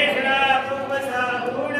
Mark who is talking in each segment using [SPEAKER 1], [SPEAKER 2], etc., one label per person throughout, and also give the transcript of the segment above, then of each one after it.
[SPEAKER 1] Krishna Purva Sabuna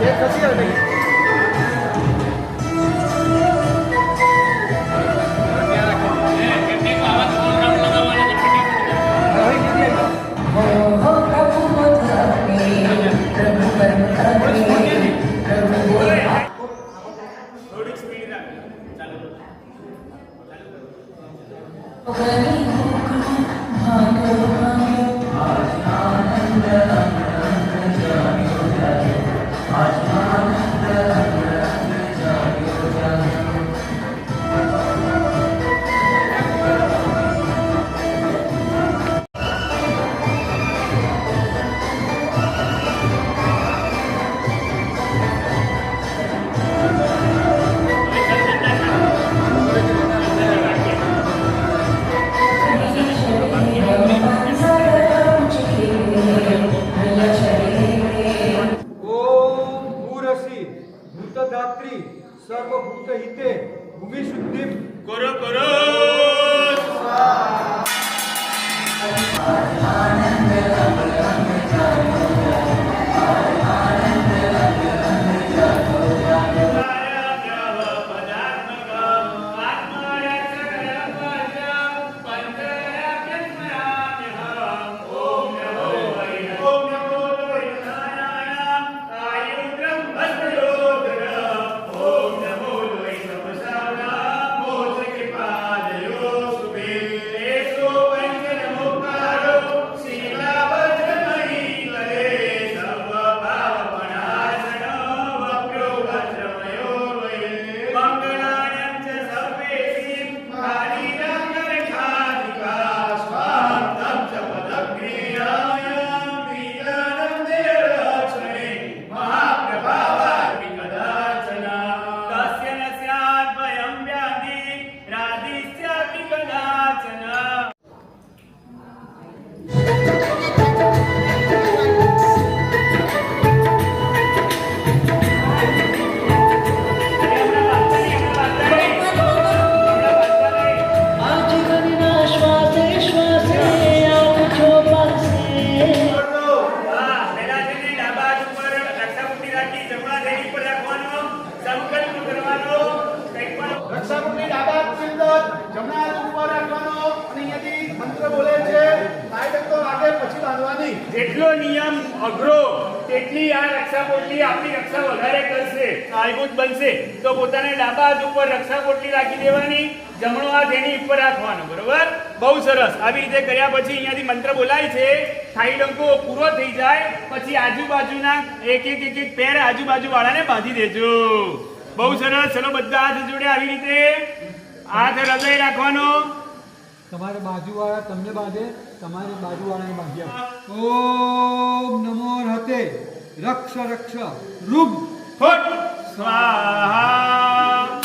[SPEAKER 1] Gracias.
[SPEAKER 2] જેટલો નિયમ અઘરો, તેટલી આ રક્ષા પોટલી આપણી રક્ષા વધારે કરશે સાહેબૂત બનશે. તો પોતાને ડાબા હાથ ઉપર રક્ષા પોટલી રાખી દેવાની, જમણો હાથ એની ઉપર રાખવાનો, બરોબર? બહુ સરસ. આવી રીતે કર્યા પછી અહીંયાથી મંત્ર બોલાય છે, થાઈ ડંકો પૂરો થઈ જાય, પછી આજુબાજુના એક એક એક એક પેર આજુબાજુ વાળાને બાંધી દેજો. બહુ સરસ. ચલો બધા હાથ જોડે આવી રીતે હાથ હૃદય રાખવાનો.
[SPEAKER 3] તમારે બાજુવાળા તમને બાંધે, તમારે બાજુવાળાને બાંધી આપો ઓમ નમો રતે રક્ષ રક્ષ. રૂમ.
[SPEAKER 2] ફોટ. સ્વાહા.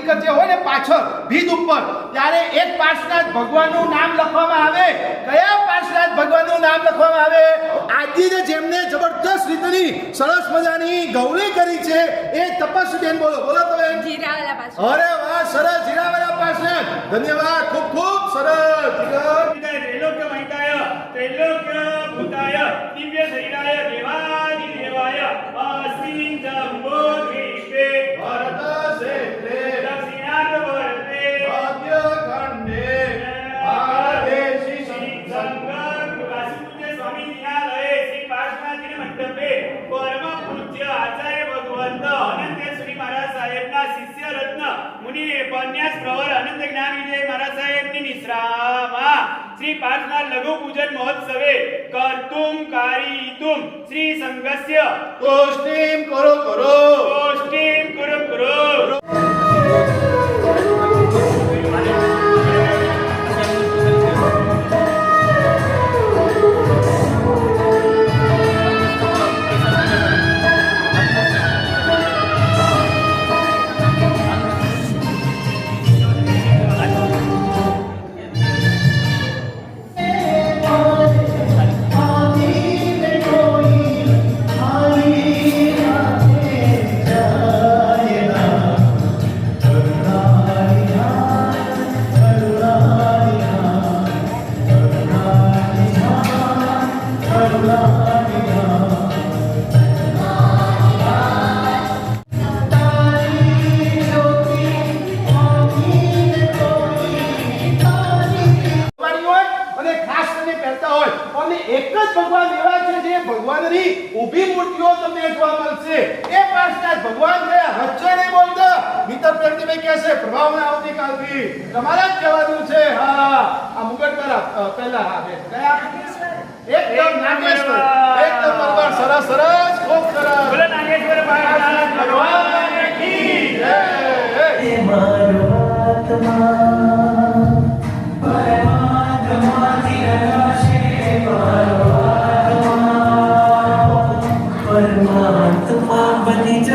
[SPEAKER 4] પરિકર જે હોય ને પાછળ ભીત ઉપર ત્યારે એક પાર્શ્વનાથ ભગવાનનું નામ લખવામાં આવે. કયા પાર્શ્વનાથ ભગવાનનું નામ લખવામાં આવે? આજે જેમને જબરદસ્ત રીતની સરસ મજાની ગૌરી કરી છે એ તપસ્વી બેન બોલો બોલો તમે. અરે વાહ સરસ જીરાવાલા પાર્શ્વનાથ. ધન્યવાદ ખૂબ ખૂબ સરસ. જીગર
[SPEAKER 1] મહિતાય ત્રૈલોક્ય ભૂતાય દિવ્ય શરીરાય દેવાદિ દેવાય
[SPEAKER 4] मंडपे परमपूज्य आचार्य भगवंत अनंत श्री महाराज साहेबना शिष्य रत्न मुनी उपन्यास प्रवर अनंत ज्ञान विजय महाराज साहेबनी निश्रामा. श्री पाचना लघु पूजन महोत्सवे कर्तुम कारितुम
[SPEAKER 1] श्री संघस्य गोष्टीम करो करो।
[SPEAKER 4] गोष्टीम
[SPEAKER 2] करो करो। પરમાત્મા બની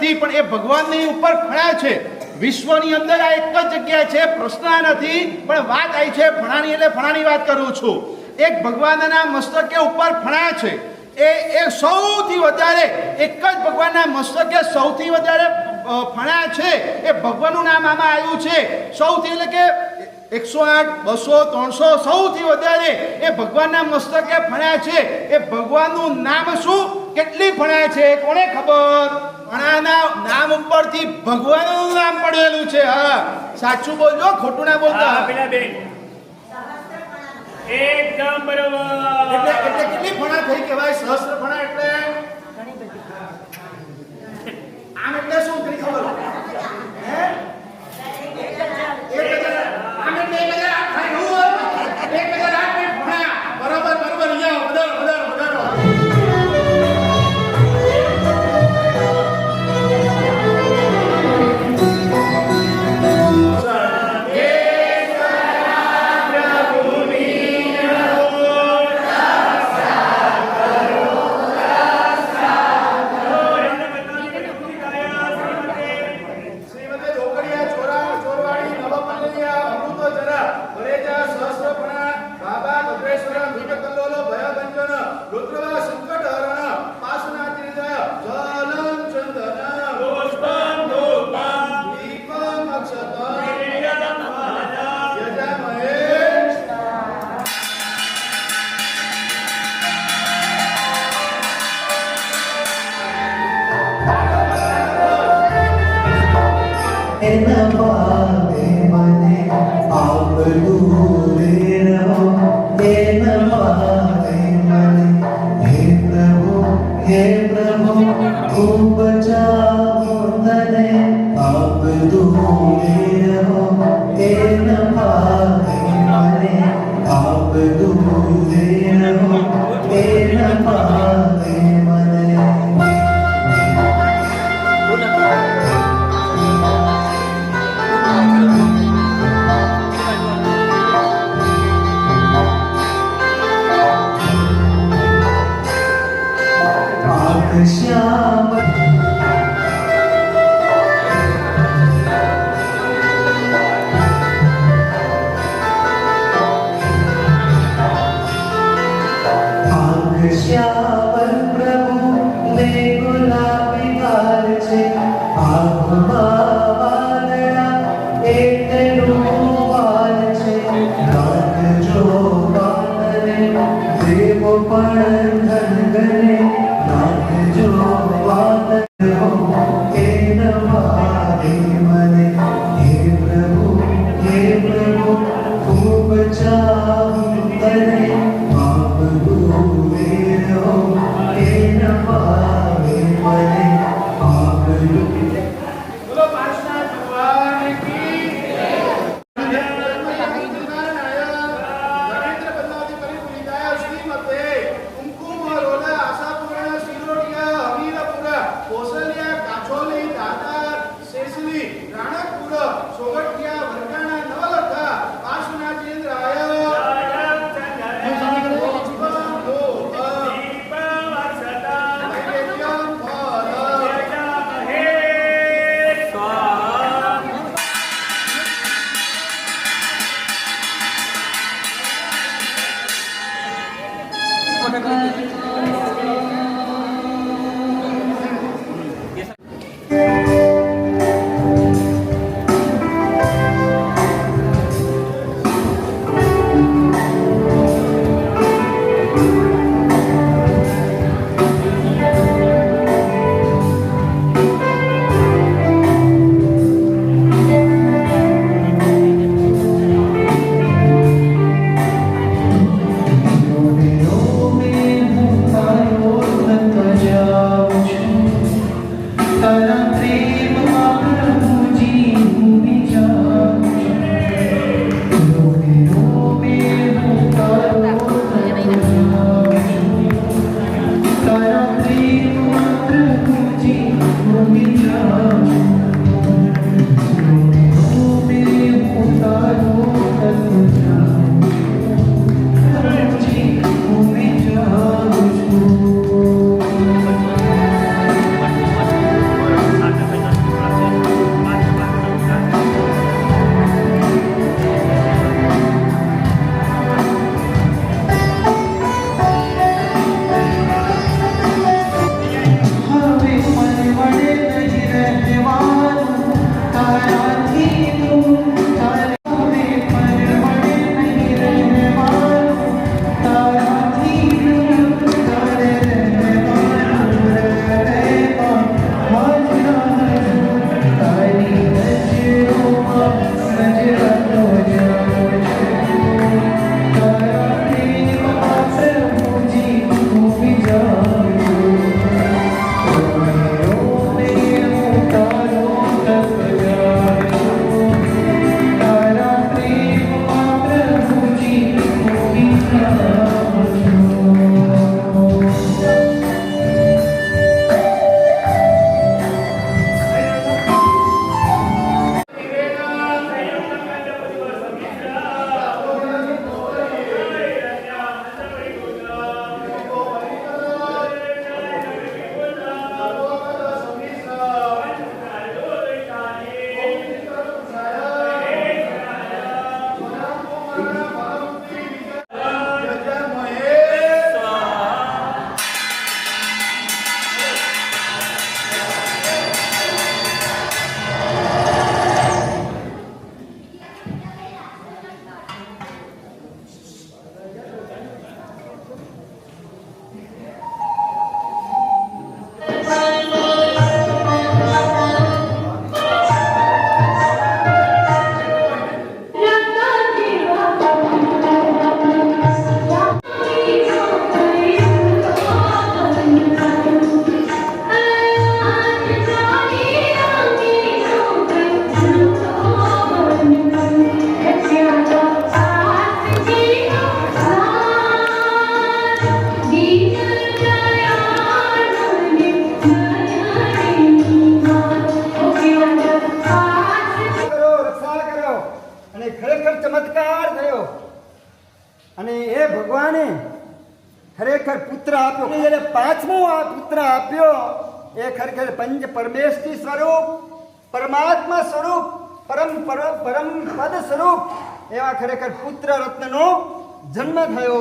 [SPEAKER 4] નથી, પણ એ ભગવાનની ઉપર ફળ્યા છે. વિશ્વની અંદર આ એક જ જગ્યા છે, પ્રશ્ન નથી, પણ વાત આવી છે ફણાની એટલે ફણાની વાત કરું છું. એક ભગવાનના મસ્તકે ઉપર ફણા છે. એ એ સૌથી વધારે, એક જ ભગવાનના મસ્તકે સૌથી વધારે ફણા છે. એ ભગવાનનું નામ આમાં આવ્યું છે. સૌથી એટલે કે એકસો આઠ, બસો, ત્રણસો, સૌથી વધારે એ ભગવાનના મસ્તકે ફણ્યા છે. એ ભગવાનનું નામ શું? કેટલી ફણ્યા છે? કોને ખબર? ફણાના નામ ઉપરથી ભગવાનનું નામ પડેલું છે હા. સાચું બોલજો ખોટું ના
[SPEAKER 1] હા
[SPEAKER 4] બોલતા
[SPEAKER 1] પેલા બેન એકદમ બરોબર.
[SPEAKER 4] એટલે એટલે કેટલી ફણા થઈ કહેવાય? સહસ્ત્ર ફણા એટલે? આમ એટલે શું કરી ખબર? હે? એક હજાર తేజ సహస్రపుణ
[SPEAKER 1] బాబా కొబ్బేశ్వర
[SPEAKER 5] మీటకల్లోలో భయోగంజన రుద్రవా
[SPEAKER 6] శుద్ధ ખરેખર પુત્ર રત્નનો જન્મ થયો.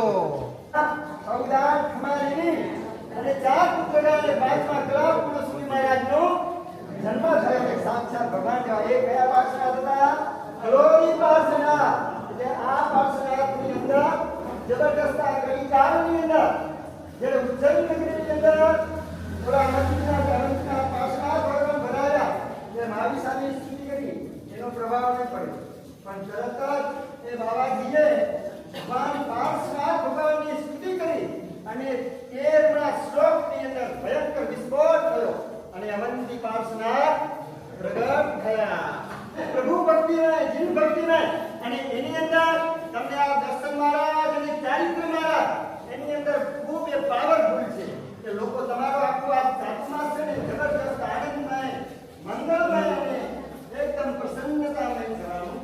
[SPEAKER 6] અવદાન ખમારીની અને ચાર પુત્રના પૂર્ણ સુરી મહારાજનો જન્મ થયો. કે સાક્ષાત ભગવાન જેવા એ કયા પાર્શ્વનાથ હતા? એટલે આ પાર્શ્વનાથની અંદર જબરદસ્ત આ કઈ અંદર જે ઉજ્જૈન અંદર થોડા અનંતના અનંતના પાર્શ્વનાથ ભગવાન બનાવ્યા જે મહાવીર સ્વામીની સ્તુતિ કરી. એનો પ્રભાવ નહીં પડ્યો. પણ તરત જ એ બાબાજીએ ભગવાન પાર્શ્વનાથ ભગવાનની સ્તુતિ કરી અને તેરના શ્લોકની અંદર ભયંકર વિસ્ફોટ થયો અને અવંતી પાર્શ્વનાથ પ્રગટ થયા. પ્રભુ ભક્તિમય જીન ભક્તિમય અને એની અંદર તમને આ દર્શન મહારાજ અને ચારિત્ર મહારાજ, એની અંદર ખૂબ એ પાવરફુલ છે કે લોકો તમારો આખું આ સાતમા છે ને જબરદસ્ત આનંદમય મંગળમય અને એકદમ પ્રસન્નતામય થવાનું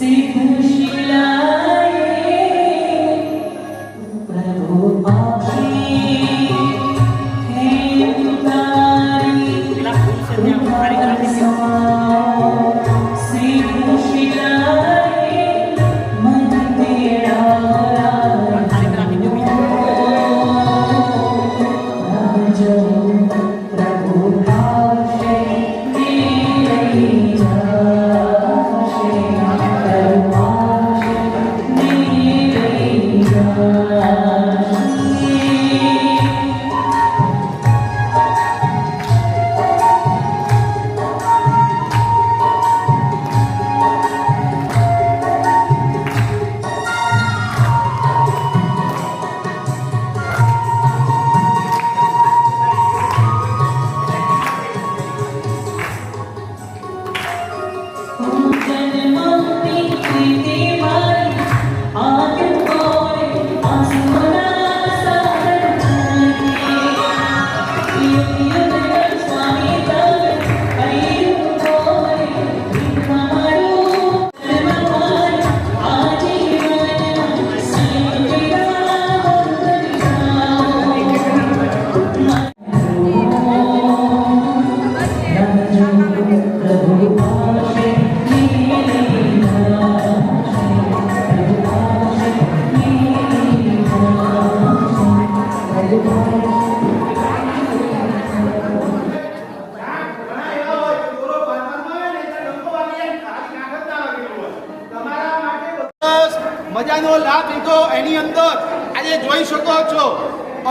[SPEAKER 4] Sikh Shila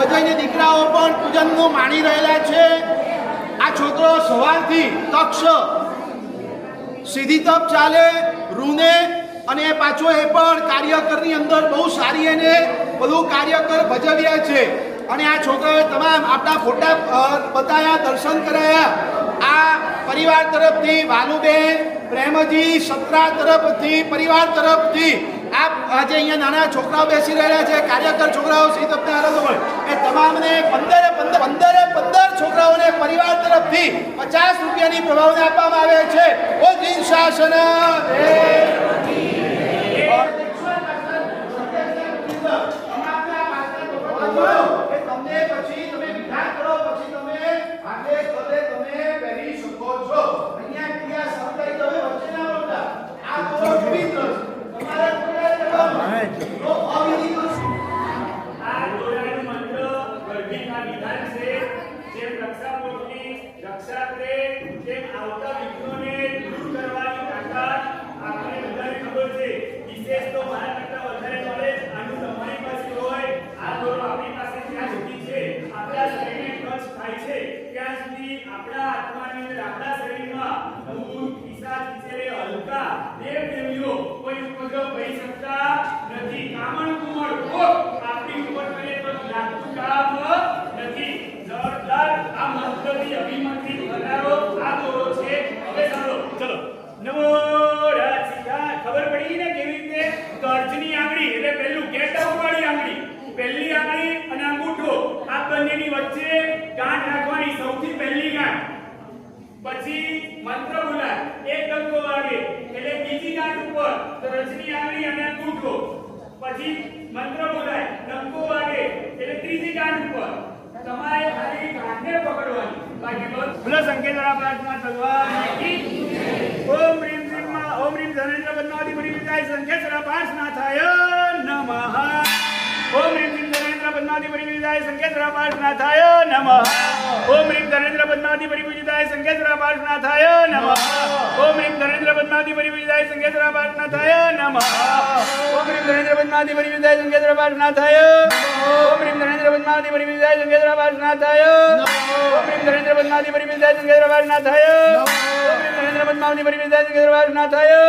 [SPEAKER 4] અજયની દીકરાઓ પણ પૂજનનું માણી રહેલા છે. આ છોકરો સવારથી તક્ષ, સીધી તપ ચાલે, રૂને અને પાછો એ પણ કાર્યકરની અંદર બહુ સારી એને બધું કાર્યકર ભજવ્યા છે. અને આ છોકરાએ તમામ આપણા ફોટા બતાવ્યા દર્શન કરાયા. આ પરિવાર તરફથી વાલુબેન, પ્રેમજી, સત્રા તરફથી, પરિવાર તરફથી આપ આજે અહીંયા નાના છોકરાઓ બેસી રહ્યા છે, કાર્યકર છોકરાઓ, શ્રી તમને આનંદ હોય. એ તમામને પંદરે પંદર પંદરે પંદર છોકરાઓને પરિવાર તરફથી પચાસ રૂપિયાની પ્રભાવને આપવામાં આવે છે. ઓ દિન શાસન. તમને પછી તમે વિધાન કરો પછી તમે હાથે પગે તમે પહેરી શકો છો અહીંયા ક્રિયા સમજાઈ તમે વચ્ચે ના બોલતા આ તો પવિત્ર છે તમારે પૂરા કરવાનું તો અવિધિ
[SPEAKER 1] આ દોરાનું મંત્ર ગર્ભિતના વિધાન છે જેમ રક્ષાપોટની રક્ષા કરે તેમ આવતા વિઘ્નોને દૂર કરવાની તાકાત આપણે બધાને ખબર છે વિશેષ તો મારા કરતા વધારે નોલેજ આનું તમારી પાસે હોય આ દોરો આપણી પાસે જ્યાં સુધી છે આપણા શરીરને ટચ થાય છે ત્યાં સુધી આપણા આત્માની અંદર આપણા શરીરમાં ભૂત પિશાચ વિશેરે હલકા દેવ દેવીઓ કોઈ ઉપગ્રહ કહી શકતા કોક આપણી ઉપર કરે તો લાગતું નથી જવાબદાર વધારો છે પહેલું ગેટ આઉટ પહેલી આંગળી અને અંગૂઠો આ બંનેની વચ્ચે ગાંઠ રાખવાની સૌથી પહેલી ગાંઠ પછી મંત્ર એક અંગો વાગે. એટલે બીજી રજની આંગળી અને અંગૂઠો. પછી મંત્ર બોલાય ડંકો વાગે, એટલે ત્રીજી ગાંઠ ઉપર. તમારે ખાલી ગાંઠને પકડવાની. બાકી બધું બોલો સંકેતરા પ્રાર્થના ભગવાન. ઓમ રીમ રીમમાં, ઓમ રીમ ધનેન્દ્ર પદ્માવતી પરી વિદાય. વાળા પ્રાર્થના થાય નમઃ. ઓમ રીમ રીમ ધનેન્દ્ર પદ્માવતી પરી વિદાય સંકેતરા પ્રાર્થના થાય નમઃ. ઓમ રીમ ધનેન્દ્ર પદ્માવતી પરી સંકેતરા પ્રાર્થના થાય નમઃ. ઓમ રીમ ધનેન્દ્ર પદ્માવતી પરી વિદાય સંકેતરા પ્રાર્થના થાય નમઃ. ઓમ રીમ ધનેન્દ્ર પદ્માવતી ના સંકેતરા પ્રાર્થના થાય ઓમ રીમ ધનેન્દ્ર પદ્માવતી પરી વિદાય સંકેતરા પ્રાર્થના થાય ઓમ રીમ ધનેન્દ્ર પદ્માવતી પરી વિદાય સંકેતરા પ્રાર્થના થાય ઓમ રીમ ધનેન્દ્ર પરી વિદાય સંકેતરા પ્રાર્થના થાય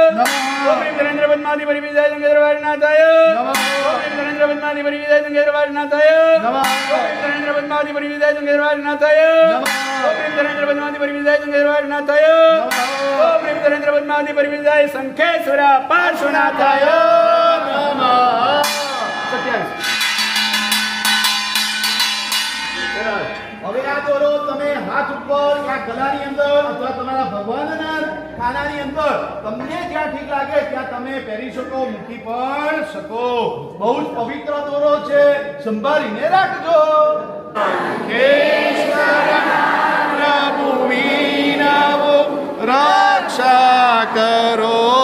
[SPEAKER 1] ઓમ રીમ ધનેન્દ્ર પદ્માવતી પરી વિદાય સંકેતરા પ્રાર્થના થાય ઓમ રીમ ધનેન્દ્ર પદ્માવતી પરી વિદાય સંકેતરા પ્રાર્થના नाथाय गोविंद्रेंद्र पद्मावती परिविजय तुंगेरवारी नाथाय गोविंद्रेंद्र पद्मावती परिविजय तुंगेरवारी नाथाय गोविंद्रेंद्र पद्मावती परिविजय संखेश्वर पार्श्वनाथाय सत्यावीस
[SPEAKER 4] હવે આ દોરો તમે હાથ ઉપર યા ગલાની અંદર અથવા તમારા ભગવાનના ખાનાની અંદર તમને જ્યાં ઠીક લાગે ત્યાં તમે પહેરી શકો મૂકી પણ શકો. બહુ જ પવિત્ર દોરો છે. સંભાળીને રાખજો. પ્રભુ વિનાવો રક્ષા કરો.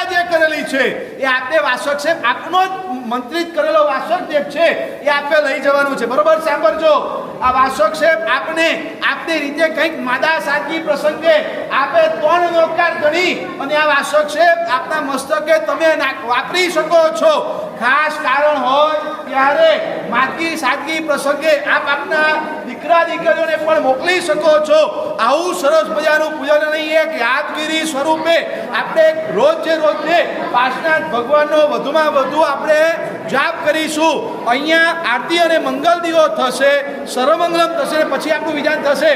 [SPEAKER 4] પૂજા જે કરેલી છે, એ આપણે વાસક છે. આપનો જ મંત્રિત કરેલો વાસક જે છે, એ આપે લઈ જવાનું છે. બરોબર? સાંભળજો. આ વાસક છે, આપને, આપની રીતે કંઈક માદા સાદગી પ્રસંગે આપે ત્રણ નોકાર ગણી અને આ વાસક છે, આપના મસ્તકે તમે વાપરી શકો છો. ખાસ કારણ હોય ત્યારે માગી સાદગી પ્રસંગે આપ આપના દીકરા દીકરીઓને પણ મોકલી શકો છો. આવું સરસ મજાનું પૂજન નહીં એક યાદગીરી સ્વરૂપે આપણે રોજ રોજે પાસનાથ ભગવાનનો વધુમાં વધુ આપણે જાપ કરીશું. અહીંયા આરતી અને મંગલ દીવો થશે સર્વમંગલમ થશે પછી આપણું વિધાન થશે.